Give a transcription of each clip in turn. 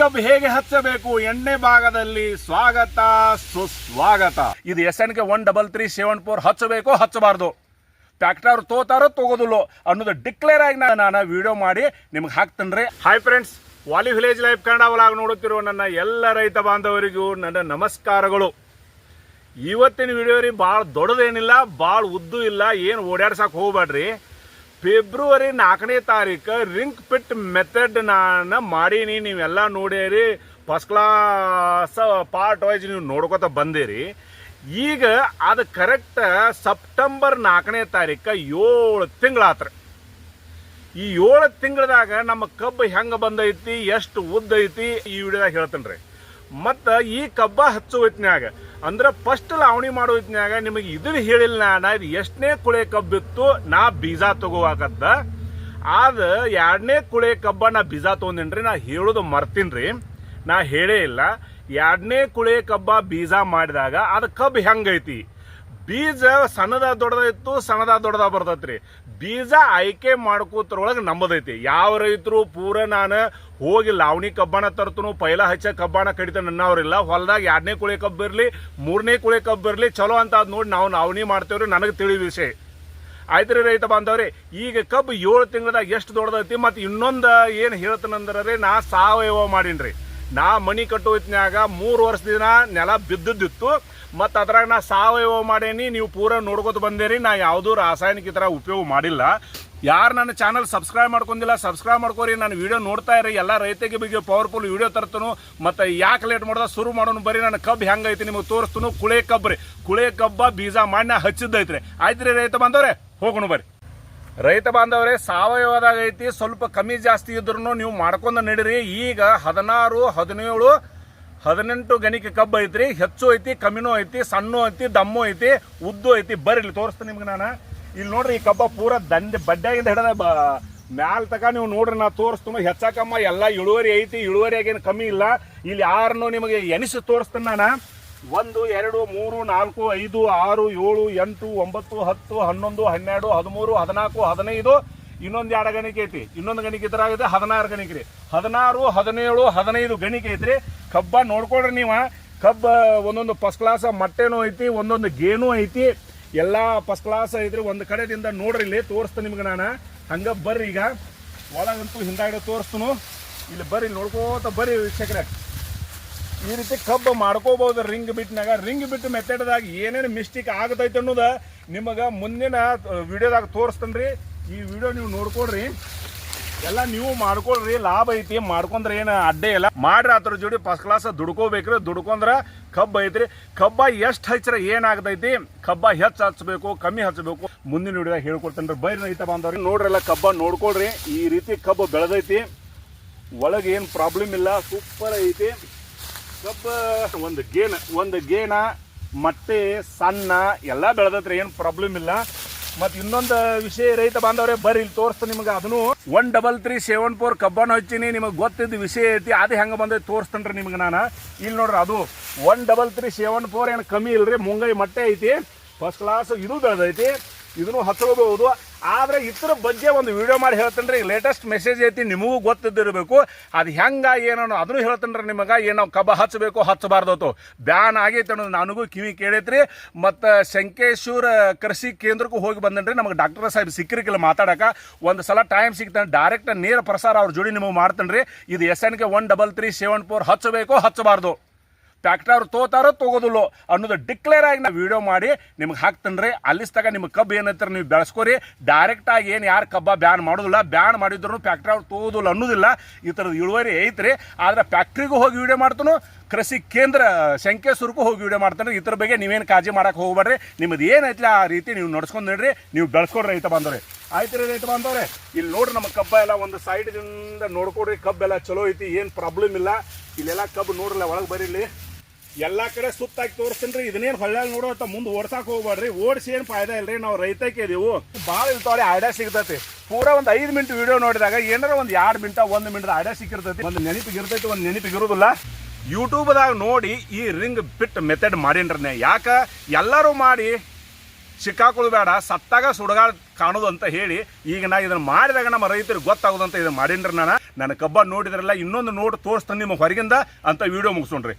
ಕಬ್ಬು ಹೇಗೆ ಹಚ್ಚಬೇಕು? ಎಣ್ಣೆ ಭಾಗದಲ್ಲಿ ಸ್ವಾಗತ, ಸುಸ್ವಾಗತ. ಇದು S N K one double three seven four ಹಚ್ಚಬೇಕು ಹಚ್ಚಬಾರ್ದು. ಟ್ಯಾಕ್ಟರ್ ತೋತಾರೋ ತಗೋದಿಲ್ಲ ಅನ್ನೋದು ಡಿಕ್ಲೇರ್ ಆಗಿ ನಾನು ವಿಡಿಯೋ ಮಾಡಿ ನಿಮ್ಗೆ ಹಾಕ್ತೇನೆ ಹಾಯ್ ಫ್ರೆಂಡ್ಸ್ ವಾಲಿ ವಿಲೇಜ್ ಲೈಫ್ ಕನ್ನಡ ಒಳಗೆ ನೋಡುತ್ತಿರುವ ನನ್ನ ಎಲ್ಲ ರೈತ ಬಾಂಧವರಿಗೂ ನನ್ನ ನಮಸ್ಕಾರಗಳು. ಇವತ್ತಿನ ವಿಡಿಯೋ ರೀ ಭಾಳ ದೊಡ್ಡದೇನಿಲ್ಲ ಭಾಳ ಉದ್ದು ಇಲ್ಲ, ಏನು ಓಡಾಡ್ಸಕ್ಕೆ ಹೋಗ್ಬೇಡ್ರಿ. ಫೆಬ್ರವರಿ ನಾಲ್ಕನೇ ತಾರೀಕು ರಿಂಕ್ ಪಿಟ್ ಮೆಥಡ್ ನಾನು ಮಾಡೀನಿ. ನೀವೆಲ್ಲ ನೋಡೇರಿ. ಫಸ್ಟ್ ಕ್ಲಾಸ್ ಪಾರ್ಟ್ ವೈಸ್ ನೀವು ನೋಡ್ಕೊತ ಬಂದಿರಿ. ಈಗ ಅದು ಕರೆಕ್ಟ್ ಸೆಪ್ಟೆಂಬರ್ ನಾಲ್ಕನೇ ತಾರೀಕು ಏಳು ತಿಂಗಳಾತ್ರ. ಈ ಏಳು ತಿಂಗಳದಾಗ ನಮ್ಮ ಕಬ್ಬು ಹೆಂಗೆ ಬಂದೈತಿ, ಎಷ್ಟು ಉದ್ದ ಐತಿ ಈ ವಿಡಿಯೋದಾಗ ಹೇಳ್ತೇನೆ ರೀ ಮತ್ತು ಈ ಕಬ್ಬ ಹಚ್ಚು ಹೊತ್ನ್ಯಾಗ ಅಂದ್ರೆ ಫಸ್ಟ್ ಲಾವಣಿ ಮಾಡೋ ನಿಮಗೆ ಇದನ್ನ ಹೇಳಿಲ್ಲ ನಾ ಇದು ಎಷ್ಟನೇ ಕುಳೆ ಕಬ್ಬಿತ್ತು ನಾ ಬೀಜ ತಗೋವಾಗದ್ದ. ಆದ ಎರಡನೇ ಕುಳೆ ಕಬ್ಬ ನಾ ಬೀಜ ತೊಗೊಂಡಿನ್ರಿ, ನಾ ಹೇಳೋದು ಮರ್ತೀನ್ರಿ. ನಾ ಹೇಳೇ ಇಲ್ಲ. ಎರಡನೇ ಕುಳೆ ಕಬ್ಬ ಬೀಜ ಮಾಡಿದಾಗ, ಅದು ಕಬ್ಬು ಹೆಂಗೈತಿ? ಬೀಜ ಸಣ್ಣದ ದೊಡ್ಡದಿತ್ತು ಸಣ್ಣದ ದೊಡ್ಡದ ಬರ್ತೈತ್ರಿ. ಬೀಜ ಆಯ್ಕೆ ಮಾಡ್ಕೋತರೊಳಗೆ ನಂಬದೈತಿ. ಯಾವ ರೈತರು ಪೂರ ನಾನು ಹೋಗಿ ಲಾವಣಿ ಕಬ್ಬಾಣ ತರ್ತನು, ಪೈಲ ಹಚ್ಚ ಕಬ್ಬಾಣ ಕಡಿತ ನನ್ನವ್ರಿಲ್ಲ ಹೊಲದಾಗ ಎರಡನೇ ಕುಳಿ ಕಬ್ಬು ಇರಲಿ, ಮೂರನೇ ಕುಳಿ ಕಬ್ಬು ಇರಲಿ, ಚಲೋ ಅಂತ ಅದು ನೋಡಿ ನಾವು ಲಾವಣಿ ಮಾಡ್ತೇವ್ರಿ, ನನಗೆ ತಿಳಿದ ವಿಷಯ. ಆಯ್ತು ರೈತ ಬಾಂಧವ್ರಿ, ಈಗ ಕಬ್ಬು ಏಳು ತಿಂಗಳದಾಗ ಎಷ್ಟು ದೊಡ್ಡದೈತಿ, ಮತ್ತು ಇನ್ನೊಂದು ಏನು ಹೇಳ್ತಾನಂದ್ರೆ, ನಾ ಸಾವಯವ ಮಾಡೀನ್ರಿ. ನಾ ಮನಿ ಕಟ್ಟೋ ಹೊತ್ನ್ಯಾಗ ಮೂರು ವರ್ಷ ದಿನ ನೆಲ ಬಿದ್ದಿದ್ದಿತ್ತು. ಮತ್ತು ಅದ್ರಾಗ ನಾ ಸಾವಯವ ಮಾಡೇನಿ, ನೀವು ಪೂರ ನೋಡ್ಕೊತ ಬಂದೇರಿ, ನಾ ಯಾವುದೂ ರಾಸಾಯನಿಕ ಈ ಥರ ಉಪಯೋಗ ಮಾಡಿಲ್ಲ. ಯಾರು ನನ್ನ ಚಾನಲ್ ಸಬ್ಸ್ಕ್ರೈಬ್ ಮಾಡ್ಕೊಂಡಿಲ್ಲ, ಸಬ್ಸ್ಕ್ರೈಬ್ ಮಾಡ್ಕೋರಿ, ನಾನು ವಿಡಿಯೋ ನೋಡ್ತಾ ಇರಿ, ಎಲ್ಲ ರೈತಿಗೆ ಬಗ್ಗೆ ಪವರ್ಫುಲ್ ವಿಡಿಯೋ ತರ್ತನು. ಮತ್ತು ಯಾಕೆ ಲೇಟ್ ಮಾಡ್ದ, ಶುರು ಮಾಡೋನು ಬರೀ ನನ್ನ ಕಬ್ಬು ಹೆಂಗೈತಿ ನಿಮಗೆ ತೋರಿಸ್ತನು, ಕುಳೆ ಕಬ್ಬು ರೀ. ಕುಳೆ ಕಬ್ಬ ಬೀಜ ಮಾಡಿ ನಾ ಹಚ್ಚಿದ್ದೈತ್ರಿ. ಆಯ್ತು ರೀ ರೈತ ಬಂದವ್ರೆ ಹೋಗೋಣ ಬರ್ರಿ. ರೈತ ಬಾಂಧವರೇ ಸಾವಯವದಾಗ ಐತಿ ಸ್ವಲ್ಪ ಕಮ್ಮಿ ಜಾಸ್ತಿ ಇದ್ರೂ ನೀವು ಮಾಡ್ಕೊಂಡು ನಡೀರಿ. ಈಗ ಹದಿನಾರು, ಹದಿನೇಳು, ಹದಿನೆಂಟು ಗಣಿಕೆ ಕಬ್ಬು ಐತ್ರಿ. ಹೆಚ್ಚು ಐತಿ, ಕಮ್ಮಿನೂ ಐತಿ, ಸಣ್ಣ ಐತಿ, ದಮ್ಮು ಐತಿ, ಉದ್ದು ಐತಿ. ಬರ್ರಿ ತೋರಿಸ್ತೀನಿ ನಿಮ್ಗೆ ನಾನು. ಇಲ್ಲಿ ನೋಡ್ರಿ ಈ ಕಬ್ಬ ಪೂರ ದಂಡೆ ಬಡ್ಡ್ಯಾಗಿಂದ ಹಿಡದ ಬ ಮ್ಯಾಲ ತಕ ನೀವು ನೋಡ್ರಿ, ನಾ ತೋರಿಸ್ತೀನಿ. ಹೆಚ್ಚಕಮ್ಮ ಎಲ್ಲ ಇಳುವರಿ ಐತಿ, ಇಳುವರಿಯಾಗೇನು ಕಮ್ಮಿ ಇಲ್ಲ. ಇಲ್ಲಿ ಯಾರನ್ನು ನಿಮಗೆ ಎನಿಸಿ ತೋರಿಸ್ತೀನಿ ನಾನು. ಒಂದು, ಎರಡು, ಮೂರು, ನಾಲ್ಕು, ಐದು, ಆರು, ಏಳು, ಎಂಟು, ಒಂಬತ್ತು, ಹತ್ತು, ಹನ್ನೊಂದು, ಹನ್ನೆರಡು, ಹದಿಮೂರು, ಹದಿನಾಲ್ಕು, ಹದಿನೈದು, ಇನ್ನೊಂದು ಎರಡು ಗಣಿಕೆ ಐತಿ. ಇನ್ನೊಂದು ಗಣಿಕೆ ಇದ್ರಾಗಿದೆ ಹದಿನಾರು ಗಣಿಕೆ ರೀ. ಹದಿನಾರು, ಹದಿನೇಳು, ಹದಿನೈದು ಗಣಿಕೆ ಐತ್ರಿ. ಕಬ್ಬ ನೋಡ್ಕೊಳ್ರಿ ನೀವು. ಕಬ್ಬ ಒಂದೊಂದು ಫಸ್ಟ್ ಕ್ಲಾಸ್ ಮಟ್ಟೆನೂ ಐತಿ, ಒಂದೊಂದು ಗೇನು ಐತಿ. ಎಲ್ಲ ಫಸ್ಟ್ ಕ್ಲಾಸ್ ಐತ್ರಿ. ಒಂದು ಕಡೆದಿಂದ ನೋಡ್ರಿ ಇಲ್ಲಿ, ತೋರಿಸ್ತೀನಿ ನಿಮ್ಗೆ ನಾನು. ಹಂಗ ಬರ್ರಿ ಈಗ. ಒಳಗಂತೂ ಹಿಂದಾಗಡೆ ತೋರಿಸ್ತನು. ಇಲ್ಲಿ ಬರ್ರಿ, ನೋಡ್ಕೋತ ಬರ್ರಿ ವೀಕ್ಷಕರೇ. ಈ ರೀತಿ ಕಬ್ಬು ಮಾಡ್ಕೋಬಹುದು ರಿಂಗ್ ಬಿಟ್ಟನಾಗ ರಿಂಗ್ ಬಿಟ್ಟು ಮೆಥಡ್ದಾಗ ಏನೇನು ಮಿಸ್ಟೇಕ್ ಆಗತೈತೆ ಅನ್ನೋದ ನಿಮಗೆ ಮುಂದಿನ ವಿಡಿಯೋದಾಗ ತೋರಿಸ್ತೇನೆ ಈ ವಿಡಿಯೋ ನೀವು ನೋಡ್ಕೊಳ್ರಿ. ಎಲ್ಲ ನೀವು ಮಾಡ್ಕೊಳ್ರಿ. ಲಾಭ ಐತಿ. ಮಾಡ್ಕೊಂಡ್ರೆ ಏನು ಅಡ್ಡೆ ಇಲ್ಲ. ಮಾಡ್ರಿ ಅದ್ರ ಜೋಡಿ ಫಸ್ಟ್ ಕ್ಲಾಸ್ ದುಡ್ಕೋಬೇಕ್ರಿ. ದುಡ್ಕೊಂಡ್ರೆ ಕಬ್ಬು ಐತ್ರಿ. ಕಬ್ಬ ಎಷ್ಟು ಹಚ್ಚಿರ ಏನಾಗ್ತೈತಿ ಕಬ್ಬ ಹೆಚ್ಚು ಹಚ್ಚಬೇಕು ಕಮ್ಮಿ ಹಚ್ಚಬೇಕು ಮುಂದಿನ ವಿಡಿಯೋದಾಗ ಹೇಳ್ಕೊಡ್ತೇನೆ ಬೈರಿ ರೈತ ಬಾಂಧವ್ರಿ. ನೋಡ್ರಲ್ಲ ಕಬ್ಬ ನೋಡ್ಕೊಳ್ರಿ. ಈ ರೀತಿ ಕಬ್ಬು ಬೆಳೆದೈತಿ. ಒಳಗೆ ಏನು ಪ್ರಾಬ್ಲಮ್ ಇಲ್ಲ. ಸೂಪರ್ ಐತಿ. ಕಬ್ಬ ಒಂದು ಗೇನ ಒಂದು ಗೇನ, ಮಟ್ಟೆ, ಸಣ್ಣ, ಎಲ್ಲ ಬೆಳೆದತ್ರಿ, ಏನು ಪ್ರಾಬ್ಲಮ್ ಇಲ್ಲ. ಮತ್ತು ಇನ್ನೊಂದು ವಿಷಯ, ರೈತ ಬಾಂಧವ್ರೆ, ಬರ್ರಿ, ಇಲ್ಲಿ ತೋರಿಸ್ತೀನಿ ನಿಮ್ಗೆ ಅದನ್ನು. One double three seven four ಕಬ್ಬನ್ನು ಹಚ್ಚಿನಿ, ನಿಮಗೆ ಗೊತ್ತಿದ್ದ ವಿಷಯ ಐತಿ, ಅದು ಹೆಂಗೆ ಬಂದೈತಿ ತೋರಿಸ್ತೇನೆ ನಿಮ್ಗೆ ನಾನು. ಇಲ್ಲಿ ನೋಡ್ರಿ ಅದು one double three seven four ಏನು ಕಮ್ಮಿ ಇಲ್ರಿ, ಮುಂಗೈ ಮಟ್ಟೆ ಐತಿ. ಫಸ್ಟ್ ಕ್ಲಾಸ್ ಇದು ಬೆಳೆದೈತಿ. ಇದನ್ನು ಹಚ್ಕೋಬಹುದು ಆದ್ರೆ ಇದ್ರ ಬಗ್ಗೆ ಒಂದು ವಿಡಿಯೋ ಮಾಡಿ ಹೇಳ್ತೇನೆ ರೀ ಲೇಟೆಸ್ಟ್ ಮೆಸೇಜ್ ಐತಿ, ನಿಮಗೂ ಗೊತ್ತಿದ್ದಿರಬೇಕು. ಅದು ಹೆಂಗೆ ಏನೋ ಅದನ್ನು ಹೇಳ್ತೇನೆ ನಿಮಗೆ, ಏನೋ ಕಬ್ಬ ಹಚ್ಚಬೇಕು ಹಚ್ಚಬಾರ್ದು ಬ್ಯಾನ್ ಆಗೈತೆ ಅನ್ನೋದು ನನಗೂ ಕಿವಿ ಕೇಳೈತ್ರಿ. ಮತ್ತು ಶಂಕೇಶ್ವರ ಕೃಷಿ ಕೇಂದ್ರಕ್ಕೂ ಹೋಗಿ ಬಂದೇನ್ರಿ. ನಮಗೆ ಡಾಕ್ಟರ್ ಸಾಹೇಬ್ ಸಿಕ್ಕಿರಿಕಿಲ್ಲ ಮಾತಾಡಕ. ಒಂದು ಸಲ ಟೈಮ್ ಸಿಗ್ತಾನೆ ಡೈರೆಕ್ಟ್ ನೇರ ಪ್ರಸಾರ ಅವ್ರ ಜೋಡಿ ನಿಮಗೆ ಮಾಡ್ತೇನೆ ರೀ ಇದು S N K one double three seven four ಹಚ್ಚಬೇಕು ಹಚ್ಚಬಾರ್ದು. ಟ್ರ್ಯಾಕ್ಟರ್ ತೋತಾರೋ ತಗೋದಿಲ್ಲೋ ಅನ್ನೋದು ಡಿಕ್ಲೇರ್ ಆಗಿ ನಾವು ವಿಡಿಯೋ ಮಾಡಿ ನಿಮ್ಗೆ ಹಾಕ್ತೇನೆ ಅಲ್ಲಿಸ್ದಾಗ ನಿಮ್ಮ ಕಬ್ಬು ಏನಂತಾರೆ ನೀವು ಬೆಳೆಸ್ಕೊರಿ. ಡೈರೆಕ್ಟ್ ಆಗಿ ಏನು ಯಾರು ಕಬ್ಬ ಬ್ಯಾನ್ ಮಾಡೋದಿಲ್ಲ ಬ್ಯಾನ್ ಮಾಡಿದ್ರು ಫ್ಯಾಕ್ಟ್ರಿ ಅವ್ರು ತೋದಿಲ್ಲ ಅನ್ನೋದಿಲ್ಲ. ಈ ಥರದ ಇಳುವರಿ ಐತ್ರಿ. ಆದ್ರೆ ಫ್ಯಾಕ್ಟ್ರಿಗೂ ಹೋಗಿ ವಿಡಿಯೋ ಮಾಡ್ತಾನು, ಕೃಷಿ ಕೇಂದ್ರ, ಶಂಕೇಶ್ವರಕ್ಕೂ ಹೋಗಿ ವಿಡಿಯೋ ಮಾಡ್ತಾನೆ ಇದ್ರ ಬಗ್ಗೆ ನೀವೇನು ಕಾಳಜಿ ಮಾಡಕ್ಕೆ ಹೋಗ್ಬೇಡ್ರಿ. ನಿಮ್ಮದು ಏನೈತಿ ಆ ರೀತಿ ನೀವು ನಡ್ಸ್ಕೊಂಡು ನೋಡ್ರಿ, ನೀವು ಬೆಳೆಸ್ಕೊಡ್ರಿ ರೈತ ಬಂದವ್ರೆ ಆಯ್ತು ರೀ ರೈತ ಬಂದವ್ರೆ ಇಲ್ಲಿ ನೋಡ್ರಿ ನಮ್ಮ ಕಬ್ಬ ಎಲ್ಲ ಒಂದು ಸೈಡ್ದಿಂದ ನೋಡ್ಕೊಡ್ರಿ, ಕಬ್ಬೆಲ್ಲ ಚಲೋ ಐತಿ, ಏನು ಪ್ರಾಬ್ಲಮ್ ಇಲ್ಲ. ಇಲ್ಲೆಲ್ಲ ಕಬ್ಬು ನೋಡ್ರಲ್ಲ, ಒಳಗೆ ಬರೀಲಿ. ಎಲ್ಲಾ ಕಡೆ ಸುತ್ತಾಗಿ ತೋರಿಸ್ತೀನಿ ರೀ. ಇದನ್ನೇನು ಹೊಳ್ಳ ಅಂತ ಮುಂದೆ ಓಡ್ಸಾಕ್ ಹೋಗ್ಬೇಡ್ರಿ. ಓಡಿಸಿ ಏನು ಫಾಯ್ದಾ ಇಲ್ರಿ? ನಾವು ರೈತಕ್ಕೆ ಇದೀವು. ಭಾಳ ಇರ್ತಾವ್ರಿ ಐಡಿಯಾ ಸಿಗ್ತೈತಿ. ಪೂರಾ ಒಂದು ಐದು ಮಿನಿಟ್ ವಿಡಿಯೋ ನೋಡಿದಾಗ ಏನಾರ ಒಂದು ಎರಡು ಮಿನಿಟ ಒಂದು ಮಿನಿಟ್ ಐಡಿಯಾ ಸಿಕ್ಕಿರ್ತೈತಿ. ಒಂದು ನೆನಪಿಗೆ ಇರ್ತೈತಿ, ಒಂದು ನೆನಪಿಗೆ ಇರೋದಿಲ್ಲ. ಯೂಟ್ಯೂಬ್ದಾಗ ನೋಡಿ ಈ ರಿಂಗ್ ಬಿಟ್ ಮೆಥಡ್ ಮಾಡೀನ್ರಿ ಯಾಕ? ಎಲ್ಲರೂ ಮಾಡಿ. ಸಿಕ್ಕಾಕೊಳ್ಬೇಡ ಸತ್ತಾಗ ಸುಡಗಾಡ್ ಕಾಣೋದು ಅಂತ ಹೇಳಿ ಈಗ ನಾ ಇದನ್ನ ಮಾಡಿದಾಗ ನಮ್ಮ ರೈತರಿಗೆ ಗೊತ್ತಾಗೋದು ಅಂತ ಇದನ್ನ ಮಾಡಿನ್ರಿ ನಾನು. ನನ್ನ ಕಬ್ಬ ನೋಡಿದ್ರಲ್ಲ, ಇನ್ನೊಂದು ನೋಡಿ ತೋರಿಸ್ತಾನೆ ನಿಮ್ಮ ಹೊರಗಿಂದ ಅಂತ ವಿಡಿಯೋ ಮುಗಿಸೋಣ್ರಿ.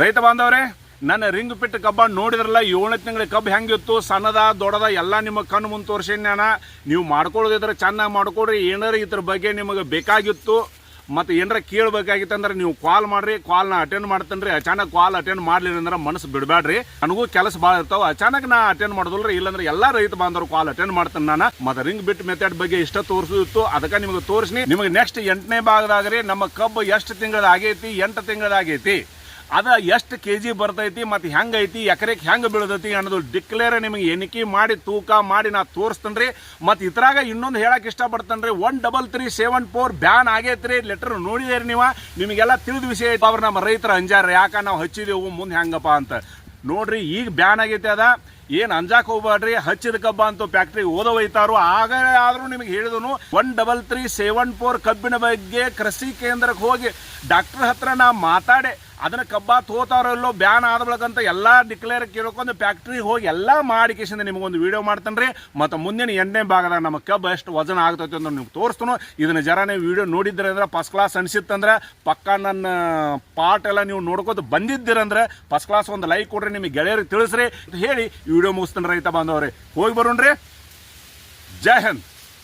ರೈತ ಬಾಂಧವ್ರೆ, ನನ್ನ ರಿಂಗ್ ಪಿಟ್ ಕಬ್ಬ ನೋಡಿದ್ರಲ್ಲ, ಏಳನೇ ತಿಂಗಳ ಕಬ್ಬು ಹೆಂಗಿತ್ತು? ಸಣ್ಣದ, ದೊಡ್ಡದ, ಎಲ್ಲ ನಿಮ್ಮ ಕಣ್ಣು ಮುಂದೆ ತೋರಿಸಿನ್ಯಾನ ನೀವು ಮಾಡ್ಕೊಳ್ಳೋದಿದ್ರೆ ಚೆನ್ನಾಗಿ ಮಾಡ್ಕೊಡ್ರಿ. ಏನಾರ ಇದ್ರ ಬಗ್ಗೆ ನಿಮಗೆ ಬೇಕಾಗಿತ್ತು. ಮತ್ತು ಏನಾರ ಕೇಳಬೇಕಾಗಿತ್ತು ಅಂದ್ರೆ ನೀವು ಕಾಲ್ ಮಾಡ್ರಿ. ಕಾಲ್ನ ಅಟೆಂಡ್ ಮಾಡ್ತೇನೆ ರೀ ಅಚಾನಕ್ ಕಾಲ್ ಅಟೆಂಡ್ ಮಾಡ್ಲಿಲ್ಲ ಅಂದ್ರೆ ಮನಸ್ಸು ಬಿಡಬೇಡ್ರಿ ನನಗೂ ಕೆಲಸ ಭಾಳ ಇರ್ತಾವ. ಅಚಾನಕ್ ನಾ ಅಟೆಂಡ್ ಮಾಡೋದಿಲ್ರಿ. ಇಲ್ಲಾಂದ್ರೆ ಎಲ್ಲ ರೈತ ಬಾಂಧವರು ಕಾಲ್ ಅಟೆಂಡ್ ಮಾಡ್ತೇನೆ ನಾನು. ಮತ್ತೆ ರಿಂಗ್ ಬಿಟ್ ಮೆಥಡ್ ಬಗ್ಗೆ ಇಷ್ಟ ತೋರಿಸಿತ್ತು ಅದಕ್ಕೆ ನಿಮಗೆ ತೋರಿಸಿ ನಿಮಗೆ ನೆಕ್ಸ್ಟ್ ಎಂಟನೇ ಭಾಗದಾಗ ರೀ, ನಮ್ಮ ಕಬ್ಬು ಎಷ್ಟು ತಿಂಗಳದಾಗೈತಿ ಎಂಟು ತಿಂಗಳದಾಗೈತಿ ಅದ ಎಷ್ಟು ಕೆ ಜಿ ಬರ್ತೈತಿ ಮತ್ತು ಹೆಂಗೈತಿ ಎಕರೆಗೆ ಹೆಂಗೆ ಬೀಳತೈತಿ ಅನ್ನೋದು ಡಿಕ್ಲೇರ್ ನಿಮಗೆ ಎಣಿಕೆ ಮಾಡಿ, ತೂಕ ಮಾಡಿ ನಾ ತೋರಿಸ್ತೇನೆ ರೀ ಮತ್ತು ಇದ್ರಾಗ ಇನ್ನೊಂದು ಹೇಳಕ್ಕೆ ಇಷ್ಟಪಡ್ತೇನೆ ರೀ one double three seven four ban ಆಗೈತ್ರಿ. ಲೆಟರ್ ನೋಡಿದೇರಿ ನೀವು, ನಿಮಗೆಲ್ಲ ತಿಳಿದ ವಿಷಯ ಐತೆ. ಅವ್ರು ನಮ್ಮ ರೈತರ ಅಂಜಾರ ಯಾಕ ನಾವು ಹಚ್ಚಿದೆವು, ಮುಂದೆ ಹೆಂಗಪ್ಪ ಅಂತ. ನೋಡ್ರಿ, ಈಗ ಬ್ಯಾನ್ ಆಗೈತೆ ಅದ. ಏನು ಅಂಜಾಕ್ ಹೋಗ್ಬೇಡ್ರಿ, ಹಚ್ಚಿದ ಕಬ್ಬ ಅಂತ ಫ್ಯಾಕ್ಟ್ರಿ ಓದೋಯ್ತಾರೋ ಆಗ ಆದ್ರೂ ನಿಮಗೆ ಹೇಳಿದನು one double three seven four ಕಬ್ಬಿನ ಬಗ್ಗೆ ಕೃಷಿ ಕೇಂದ್ರಕ್ಕೆ ಹೋಗಿ ಡಾಕ್ಟರ್ ಹತ್ರ ನಾ ಮಾತಾಡೆ. ಅದನ್ನ ಕಬ್ಬ ತೋತಾರಲ್ಲೋ ಬ್ಯಾನ್ ಆದ ಬಳಕಂತ ಎಲ್ಲ ಡಿಕ್ಲೇರ್ ಕೇಳ್ಕೊಂಡು ಫ್ಯಾಕ್ಟ್ರಿ ಹೋಗಿ ಎಲ್ಲ ಮಾಡಿಕೇಶಿಂದ ನಿಮಗೊಂದು ವಿಡಿಯೋ ಮಾಡ್ತಾನೆ ರೀ. ಮತ್ತು ಮುಂದಿನ ಎಣ್ಣೆ ಭಾಗದಾಗ ನಮ್ಮ ಕಬ್ಬು ಎಷ್ಟು ವಜನ ಆಗ್ತೈತೆ ಅಂತ ನಿಮ್ಗೆ ತೋರಿಸ್ತಾನು. ಇದನ್ನ ಜರ ನೀವು ವಿಡಿಯೋ ನೋಡಿದ್ರೆ ಅಂದ್ರೆ ಫಸ್ಟ್ ಕ್ಲಾಸ್ ಅನಿಸಿತ್ತಂದ್ರೆ ಪಕ್ಕ ನನ್ನ ಪಾರ್ಟ್ ಎಲ್ಲ ನೀವು ನೋಡ್ಕೋತ ಬಂದಿದ್ದೀರಂದ್ರೆ ಫಸ್ಟ್ ಕ್ಲಾಸ್ ಒಂದು ಲೈಕ್ ಕೊಡ್ರಿ, ನಿಮಗೆ ಗೆಳೆಯರಿಗೆ ತಿಳಿಸ್ರಿ. ಹೇಳಿ ವಿಡಿಯೋ ಮುಗಿಸ್ತಾನೆ ರೈತ ಬಾಂಧವ್ರಿ? ಹೋಗಿ ಬರೋಣ್ರಿ. ಜೈ ಹಿಂದ್.